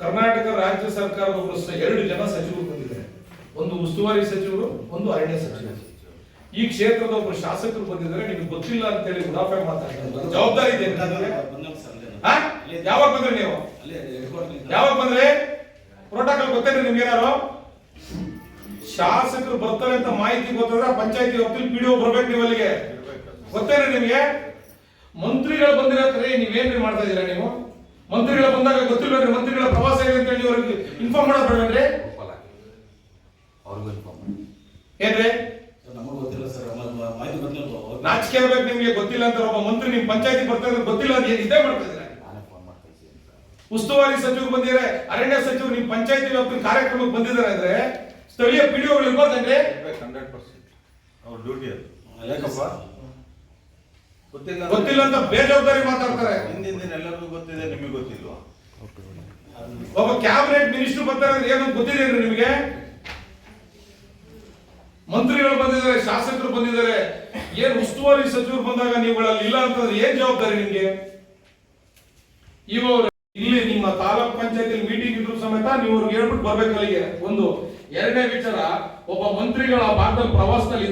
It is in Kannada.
ಕರ್ನಾಟಕ ರಾಜ್ಯ ಸರ್ಕಾರದ ಒಬ್ಬರು ಎರಡು ಜನ ಸಚಿವರು ಬಂದಿದ್ದಾರೆ. ಒಂದು ಉಸ್ತುವಾರಿ ಸಚಿವರು, ಒಂದು ಅರಣ್ಯ ಸಚಿವರು. ಈ ಕ್ಷೇತ್ರದ ಒಬ್ಬ ಶಾಸಕರು ಬಂದಿದ್ದಾರೆ. ನಿಮ್ಗೆ ಗೊತ್ತಿಲ್ಲ ಅಂತ ಹೇಳಿ ಉಡಾಫೆ ಮಾತಾಡ್ತಾರೆ ಜವಾಬ್ದಾರಿ ಇದೆ? ಯಾವಾಗ ಬಂದ್ರೆ ನೀವು? ಯಾವಾಗ ಬಂದ್ರೆ? ಪ್ರೋಟೋಕಾಲ್ ಗೊತ್ತೇನೆ ನಿಮ್ಗೆ ಏನಾರು ಶಾಸಕರು ಬರ್ತಾರೆ ಅಂತ ಮಾಹಿತಿ ಗೊತ್ತಾದ್ರೆ ಪಂಚಾಯತಿ ವಕೀಲ್ ಪಿ ಡಿ ಬರ್ಬೇಕು ನೀವು ಅಲ್ಲಿಗೆ ಗೊತ್ತೇನೆ ನಿಮ್ಗೆ? ಮಂತ್ರಿಗಳು ಬಂದಿರತ್ರೆ ನೀವೇನ್ರಿ ಮಾಡ್ತಾ ಇದ್ದೀರಾ ನೀವು? ಮಂತ್ರಿಗಳು ಬಂದಾಗ ಗೊತ್ತಿಲ್ಲ ಮಂತ್ರಿಗಳ ಪ್ರವಾಸ ಇದೆ ಅಂತ ಹೇಳಿ ಅವ್ರಿಗೆ ಇನ್ಫಾರ್ಮ್ ಮಾಡಬೇಡ್ರೆ ಬೇಡವೇನ್ರಿ ಅವ್ರಿಗೂ ಇನ್ಫಾರ್ಮ್ ಮಾಡಿ. ಏನ್ರಿ? ನಮಗೂ ಗೊತ್ತಿಲ್ಲ ಸರ್ ಮಾಹಿತಿ ಗೊತ್ತಿಲ್ಲ ನಾಚಿಕೆ ಇರ್ಬೇಕು ನಿಮ್ಗೆ ಗೊತ್ತಿಲ್ಲ ಅಂತ ಒಬ್ಬ ಮಂತ್ರಿ ನಿಮ್ ಪಂಚಾಯತಿ ಬರ್ತಾ ಗೊತ್ತಿಲ್ಲ ಅಂತ ಏನ್ ಇದೇ ಮಾಡ್ತಾ ಸರ್. ಉಸ್ತುವಾರಿ ಸಚಿವರು ಬಂದಿದ್ದಾರೆ ಅರಣ್ಯ ಸಚಿವರು ನಿಮ್ ಪಂಚಾಯತಿ ವ್ಯಾಪ್ತಿ ಕಾರ್ಯಕ್ರಮಕ್ಕೆ ಬಂದಿದ್ದಾರೆ ಅಂದ್ರೆ ಸ್ಥಳೀಯ ಪಿಡಿಒಗಳು ಇರ್ಬೋದು ಹಂಡ್ರೆಡ್ ಪರ್ಸೆಂಟ್ ಅವ್ರ ಡ್ಯೂಟಿ ಅದು. ಯಾಕಪ್ಪ? ಗೊತ್ತಿಲ್ಲ ಗೊತ್ತಿಲ್ಲ ಅಂತ ಬೇಜವಾಬ್ದಾರಿ ಮಾತಾಡ್ತಾರೆ. ಹಿಂದಿನ ದಿನ ಎಲ್ಲರಿಗೂ ಗೊತ್ತಿದೆ ನಿಮಗೆ ಗೊತ್ತಿಲ್ವಾ? ಒಬ್ಬ ಕ್ಯಾಬಿನೆಟ್ ಮಿನಿಸ್ಟರ್ ಬರ್ತಾರೆ ಏನು ಗೊತ್ತಿದೆ ನಿಮಗೆ? ಮಂತ್ರಿಗಳು ಬಂದಿದ್ದಾರೆ ಶಾಸಕರು ಬಂದಿದ್ದಾರೆ. ಏನ್ ಉಸ್ತುವಾರಿ ಸಚಿವರು ಬಂದಾಗ ನೀವುಗಳಲ್ಲಿ ಇಲ್ಲ ಅಂತಂದ್ರೆ ಏನ್ ಜವಾಬ್ದಾರಿ ನಿಮ್ಗೆ? ಇವರು ಇಲ್ಲಿ ನಿಮ್ಮ ತಾಲೂಕ್ ಪಂಚಾಯತಿ ಮೀಟಿಂಗ್ ಇದ್ರು ಸಮೇತ ನೀವು ಅವ್ರಿಗೆ ಹೇಳ್ಬಿಟ್ಟು ಬರ್ಬೇಕು ಅಲ್ಲಿಗೆ. ಒಂದು ಎರಡನೇ ವಿಚಾರ ಒಬ್ಬ ಮಂತ್ರಿಗಳ ಭಾಗದಲ್ಲಿ ಪ್ರವಾಸದಲ್ಲಿ